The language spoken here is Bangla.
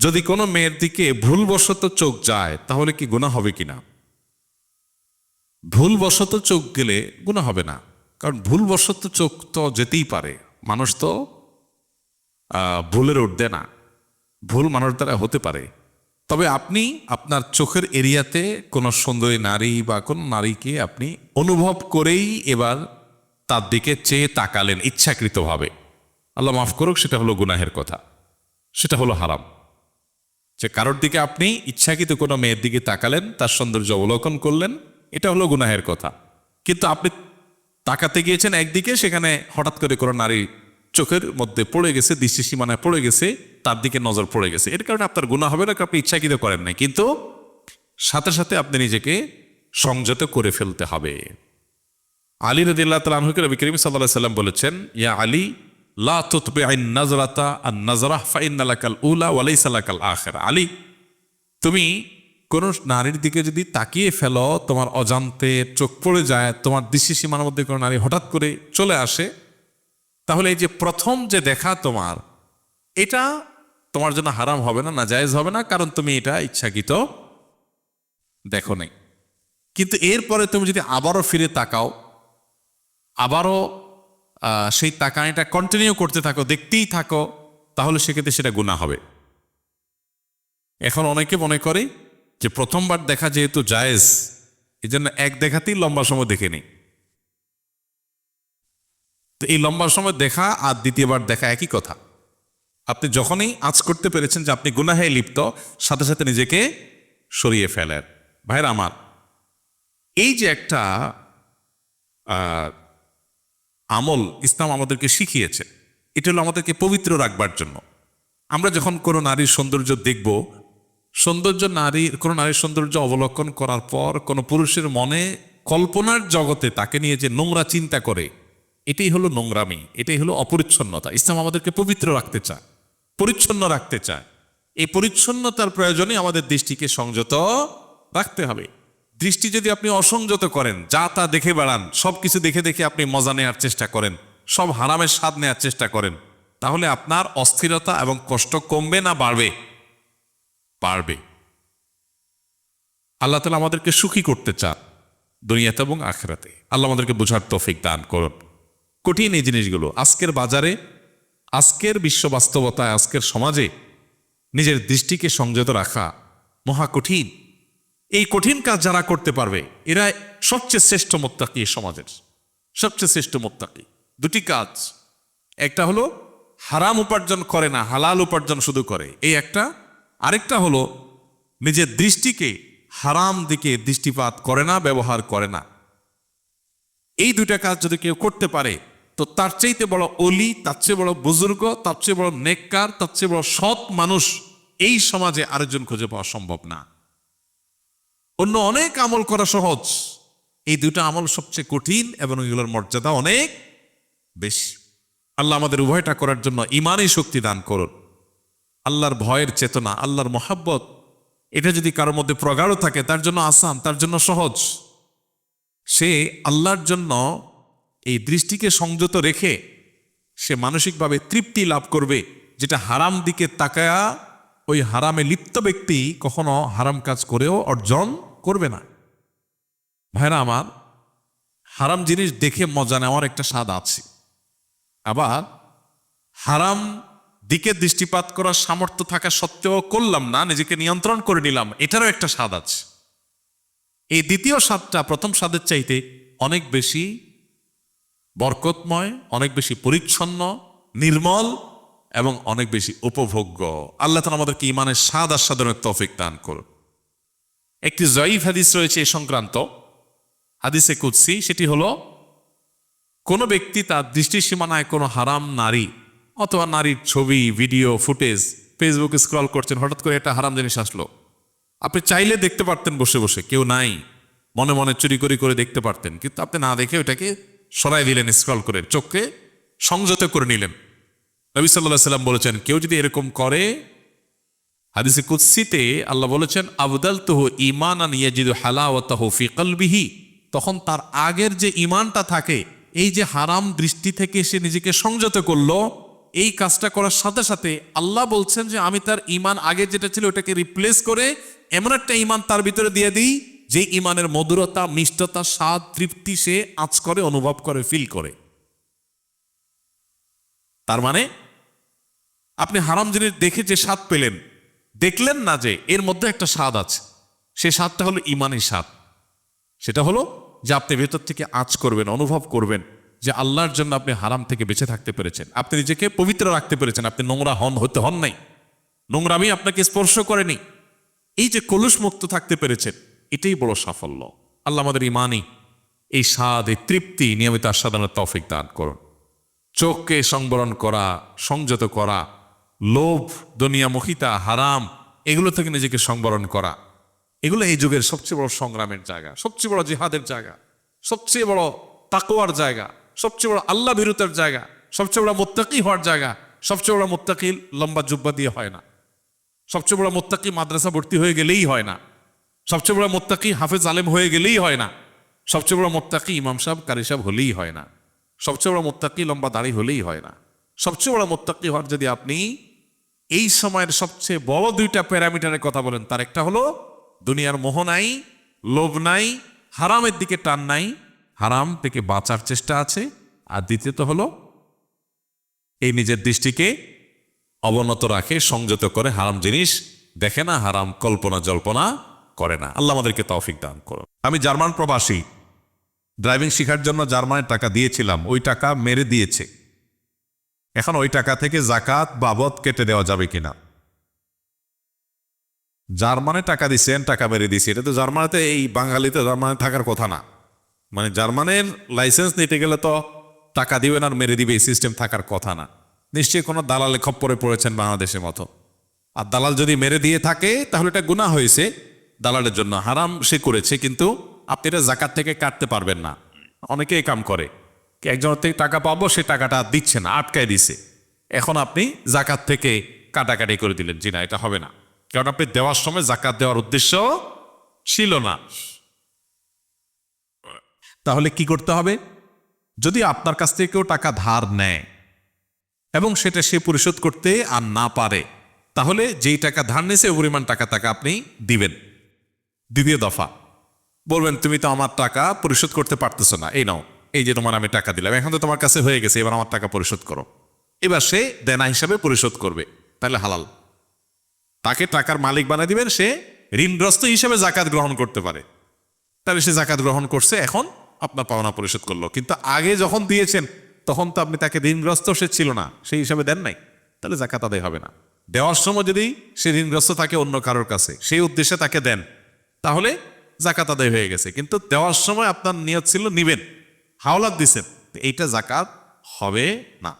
যদি কোনো মেয়ের দিকে ভুলবশত চোখ যায়, তাহলে কি গুণা হবে কিনা? ভুলবশত চোখ গেলে গুণা হবে না। কারণ ভুলবশত চোখ তো যেতেই পারে। মানুষ তো ভুলের উঠবে না। ভুল মানুষ দ্বারা হতে পারে। তবে আপনি আপনার চোখের এরিয়াতে কোনো সুন্দরী নারী বা কোনো নারীকে আপনি অনুভব করেই এবার তার দিকে চেয়ে তাকালেন ইচ্ছাকৃতভাবে। আল্লাহ মাফ করুক, সেটা হলো গুনাহের কথা। সেটা হলো হারাম। যে কারোর দিকে আপনি ইচ্ছাকৃত কোনো মেয়ের দিকে তাকালেন, তার সৌন্দর্য অবলোকন করলেন, এটা হলো গুনাহের কথা। কিন্তু আপনি তাকাতে গিয়েছেন একদিকে, সেখানে হঠাৎ করে কোনো নারী চোখের মধ্যে পড়ে গেছে, দৃষ্টি সীমানায় পড়ে গেছে, তার দিকে নজর পড়ে গেছে। এর কারণে আপনার গুণা হবে না আপনি ইচ্ছাকৃত করেন না কিন্তু সাথে সাথে আপনি নিজেকে সংযত করে ফেলতে হবে। আলী রদিল্লাহ তালহুকে রবি করিম সাল্লাহ সাল্লাম বলেছেন, ইয়া আলী লা তুতবে আইন আর নাজরাহ ফাইনালাকাল উলা ওয়ালাইসালাকাল আখের। আলী, তুমি কোনো নারীর দিকে যদি তাকিয়ে ফেলো, তোমার অজান্তে চোখ পড়ে যায়, তোমার দৃষ্টি সীমার মধ্যে কোনো নারী হঠাৎ করে চলে আসে, তাহলে এই যে প্রথম যে দেখা তোমার, এটা তোমার জন্য হারাম হবে না না জায়েজ হবে না, কারণ তুমি এটা ইচ্ছাকৃত দেখো নাই। কিন্তু এরপরে তুমি যদি আবারও ফিরে তাকাও, আবারও সেই তাকানিটা কন্টিনিউ করতে থাকো, দেখতেই থাকো, তাহলে সেক্ষেত্রে সেটা গুণা হবে। এখন অনেকে মনে করে যে প্রথমবার দেখা যেহেতু জায়েজ এই জন্য এক দেখাতেই লম্বা সময় দেখে নিই। তো এই লম্বা সময় দেখা আর দ্বিতীয়বার দেখা একই কথা। আপনি যখনই আজ করতে পেরেছেন যে আপনি গুনাহে লিপ্ত, সাথে সাথে নিজেকে সরিয়ে ফেলেন। ভাইরা আমার, এই যে একটা আমল ইসলাম আমাদেরকে শিখিয়েছে। এটা হলো আমাদেরকে পবিত্র রাখবার জন্য। আমরা যখন কোনো নারীর সৌন্দর্য দেখব, সৌন্দর্য নারীর কোনো নারীর সৌন্দর্য অবলোকন করার পর কোনো পুরুষের মনে কল্পনার জগতে তাকে নিয়ে যে নোংরা চিন্তা করে, এটাই হলো নোংরামি, এটাই হলো অপরিচ্ছন্নতা। ইসলাম আমাদেরকে পবিত্র রাখতে চায়, পরিচ্ছন্ন রাখতে চায়। এই পরিচ্ছন্নতার প্রয়োজনে আমাদের দৃষ্টিকে সংযত রাখতে হবে। দৃষ্টি যদি আপনি অসংযত করেন, যা তা দেখে বেড়ান সব কিছু দেখে দেখে আপনি মজা নেওয়ার চেষ্টা করেন, সব হারামের স্বাদ নেওয়ার চেষ্টা করেন, তাহলে আপনার অস্থিরতা এবং কষ্ট কমবে না বাড়বে? বাড়বে। আল্লাহ তালা আমাদেরকে সুখী করতে চান, দুনিয়াতে এবং আখেরাতে। আল্লাহ আমাদেরকে বোঝার তফিক দান করুন। কঠিন এই জিনিসগুলো, আজকের বাজারে, আজকের বিশ্ব বাস্তবতায়, আজকের সমাজে নিজের দৃষ্টিকে সংযত রাখা মহা কঠিন। এই কঠিন কাজ যারা করতে পারবে, এরা সবচেয়ে শ্রেষ্ঠ মোত্তাকি সমাজের। সবচেয়ে শ্রেষ্ঠ মোত্তাকি। দুটি কাজ। একটা হলো, হারাম উপার্জন করে না, হালাল উপার্জন শুধু করে। এই একটা। আরেকটা হলো, নিজের দৃষ্টিকে হারাম দিকে দৃষ্টিপাত করে না, ব্যবহার করে না। এই দুটা কাজ যদি কেউ করতে পারে, তো তার চাইতে বড় অলি, তার চেয়ে বড় বুজুর্গ, তার চেয়ে বড় নেককার, তার চেয়ে বড় সৎ মানুষ এই সমাজে আরেকজন খুঁজে পাওয়া সম্ভব না। অন্য অনেক আমল করা সহজ। এই দুটো আমল সবচেয়ে কঠিন এবং এগুলোর মর্যাদা অনেক বেশি। আল্লাহ আমাদের উভয়টা করার জন্য ইমানই শক্তি দান করুন। আল্লাহর ভয়ের চেতনা, আল্লাহর মহাব্বত, এটা যদি কারোর মধ্যে প্রগাঢ় থাকে, তার জন্য আসান, তার জন্য সহজ। সে আল্লাহর জন্য এই দৃষ্টিকে সংযত রেখে সে মানসিকভাবে তৃপ্তি লাভ করবে, যেটা হারাম দিকে তাকায়া ওই হারামে লিপ্ত ব্যক্তি কখনো হারাম কাজ করেও অর্জন করবে না। ভাইরা আমার, হারাম জিনিস দেখে মজা নেওয়ার একটা স্বাদ আছে। আবার হারাম দিকে দৃষ্টিপাত করার সামর্থ্য থাকা সত্ত্বেও করলাম না, নিজেকে নিয়ন্ত্রণ করে নিলাম, এটারও একটা স্বাদ আছে। এই দ্বিতীয় স্বাদটা প্রথম স্বাদের চাইতে অনেক বেশি বরকতময়, অনেক বেশি পরিচ্ছন্ন, নির্মল এবং অনেক বেশি উপভোগ্য। আল্লাহ তালা আমাদেরকে ইমানের স্বাদ আস্বাদনের তফিক দান করুন একটি জয়ীফ হাদিস রয়েছে এই সংক্রান্ত। হাদিসে কুৎসি সেটি হলো, কোনো ব্যক্তি তার দৃষ্টি সীমানায় কোনো হারাম নারী অথবা নারীর ছবি, ভিডিও, ফুটেজ ফেসবুকে স্ক্রল করছেন, হঠাৎ করে একটা হারাম জিনিস আসলো। আপনি চাইলে দেখতে পারতেন বসে বসে, কেউ নাই। মনে মনে চুরি করি করে দেখতে পারতেন, কিন্তু আপনি না দেখে ওটাকে সরাই দিলেন স্ক্রল করে, চোখকে সংযত করে নিলেন। নবী সাল্লাহ সাল্লাম বলেছেন, কেউ যদি এরকম করে হাদিসে কুৎসিতে আল্লাহ বলেছেন আবদাল তহু ইমান ইয়াজিদু হালাওয়াতাহু ফি তখন তার আগের যে ইমানটা থাকে, এই যে হারাম দৃষ্টি থেকে সে নিজেকে সংযত করল, এই কাজটা করার সাথে সাথে আল্লাহ বলছেন যে, আমি তার ইমান আগে যেটা ছিল ওটাকে রিপ্লেস করে এমন একটা ইমান তার ভিতরে দিয়ে দিই, যে ইমানের মধুরতা, মিষ্টতা, স্বাদ, তৃপ্তি সে আঁচ করে, অনুভব করে ফিল করে। তার মানে আপনি হারাম জিনিস দেখে যে স্বাদ পেলেন দেখলেন না যে এর মধ্যে একটা স্বাদ আছে। সে স্বাদটা হলো ইমানের স্বাদ। সেটা হলো যে আপনি ভেতর থেকে আঁচ করবেন, অনুভব করবেন যে আল্লাহর জন্য আপনি হারাম থেকে বেঁচে থাকতে পেরেছেন। আপনি নিজেকে পবিত্র রাখতে পেরেছেন। আপনি নোংরা হন, হতে হন নাই। নোংরামি আপনাকে স্পর্শ করেনি। এই যে কলুষ মুক্ত থাকতে পেরেছেন, এটাই বড় সাফল্য। আল্লাহ আমাদের ইমানই এই স্বাদ, এই তৃপ্তি নিয়মিত আস্বাদনের তৌফিক দান করুন। চোখকে সংবরণ করা, সংযত করা লোভ দুনিয়ামুখিতা হারাম এগুলো থেকে নিজেকে সংবরণ করা এগুলো এই যুগের সবচেয়ে বড় সংগ্রামের জায়গা সবচেয়ে বড় জিহাদের জায়গা সবচেয়ে বড় তাকোয়ার জায়গা সবচেয়ে বড় আল্লাহ বিরুতের জায়গা সবচেয়ে বড় মোত্তাকি হওয়ার জায়গা সবচেয়ে বড় মোত্তাকি লম্বা জুব্বা দিয়ে হয় না সবচেয়ে বড় মোত্তাকি মাদ্রাসা ভর্তি হয়ে গেলেই হয় না সবচেয়ে বড় মোত্তাকি হাফেজ আলেম হয়ে গেলেই হয় না সবচেয়ে বড় মোত্তাকি ইমাম সাহেব কারি সাহেব হলেই হয় না সবচেয়ে বড় মোত্তাকি লম্বা দাড়ি হলেই হয় না সবচেয়ে বড় মোত্তাকি হওয়ার যদি আপনি এই সময়ের সবচেয়ে বড় দুইটা প্যারামিটারের কথা বলেন। তার একটা হলো, দুনিয়ার মোহ নাই, লোভ নাই, হারামের দিকে টান নাই, হারাম থেকে বাঁচার চেষ্টা আছে। আর দ্বিতীয়ত হলো, এই নিজের দৃষ্টিকে অবনত রাখে, সংযত করে, হারাম জিনিস দেখে না, হারাম কল্পনা জল্পনা করে না। আল্লাহ আমাদেরকে তৌফিক দান করো আমি জার্মান প্রবাসী। ড্রাইভিং শেখার জন্য জার্মানের টাকা দিয়েছিলাম, ওই টাকা মেরে দিয়েছে। এখন ওই টাকা থেকে জাকাত বাবদ কেটে দেওয়া যাবে কিনা? জার্মানে টাকা দিচ্ছেন টাকা মেরে দিয়েছে এটা তো জার্মানিতে, এই বাঙালিতে জার্মানে থাকার কথা না। মানে জার্মানের লাইসেন্স নিতে গেলে তো টাকা দিবেন আর মেরে দিবে, এই সিস্টেম থাকার কথা না। নিশ্চয়ই কোনো দালালে খপ্পরে পড়েছেন বাংলাদেশের মতো। আর দালাল যদি মেরে দিয়ে থাকে, তাহলে এটা গুণা হয়েছে দালালের জন্য। হারাম সে করেছে, কিন্তু আপনি এটা জাকাত থেকে কাটতে পারবেন না। অনেকে কাম করে। একজনের থেকে টাকা পাবো, সে টাকাটা দিচ্ছে না, আটকায় দিছে। এখন আপনি জাকাত থেকে কাটাকাটি করে দিলেন। জি না, এটা হবে না। কারণ আপনি দেওয়ার সময় জাকাত দেওয়ার উদ্দেশ্য ছিল না। তাহলে কি করতে হবে? যদি আপনার কাছ থেকে কেউ টাকা ধার নেয় এবং সেটা সে পরিশোধ করতে আর না পারে, তাহলে যেই টাকা ধার নিয়েছে পরিমাণ টাকা তাকে আপনি দিবেন। দ্বিতীয় দফা। বলবেন, তুমি তো আমার টাকা পরিশোধ করতে পারতেছো না। এই নাও। এই যে তোমার আমি টাকা দিলাম, এখন তো তোমার কাছে হয়ে গেছে, এবার আমার টাকা পরিশোধ করো। এবার সে দেনা হিসাবে পরিশোধ করবে, তাহলে হালাল। তাকে টাকার মালিক বানিয়ে দিবেন, সে ঋণগ্রস্ত হিসেবে জাকাত গ্রহণ করতে পারে। তাহলে সে জাকাত গ্রহণ করছে, এখন আপনার পাওনা পরিশোধ করল। কিন্তু আগে যখন দিয়েছেন, তখন তো আপনি তাকে ঋণগ্রস্ত, সে ছিল না, সেই হিসাবে দেন নাই। তাহলে জাকাত আদায় হবে না। দেওয়ার সময় যদি সে ঋণগ্রস্ত থাকে অন্য কারোর কাছে, সেই উদ্দেশ্যে তাকে দেন, তাহলে জাকাত আদায় হয়ে গেছে। কিন্তু দেওয়ার সময় আপনার নিয়ত ছিল নিবেন। হাওলাত দিছেন এইটা জাকাত হবে না।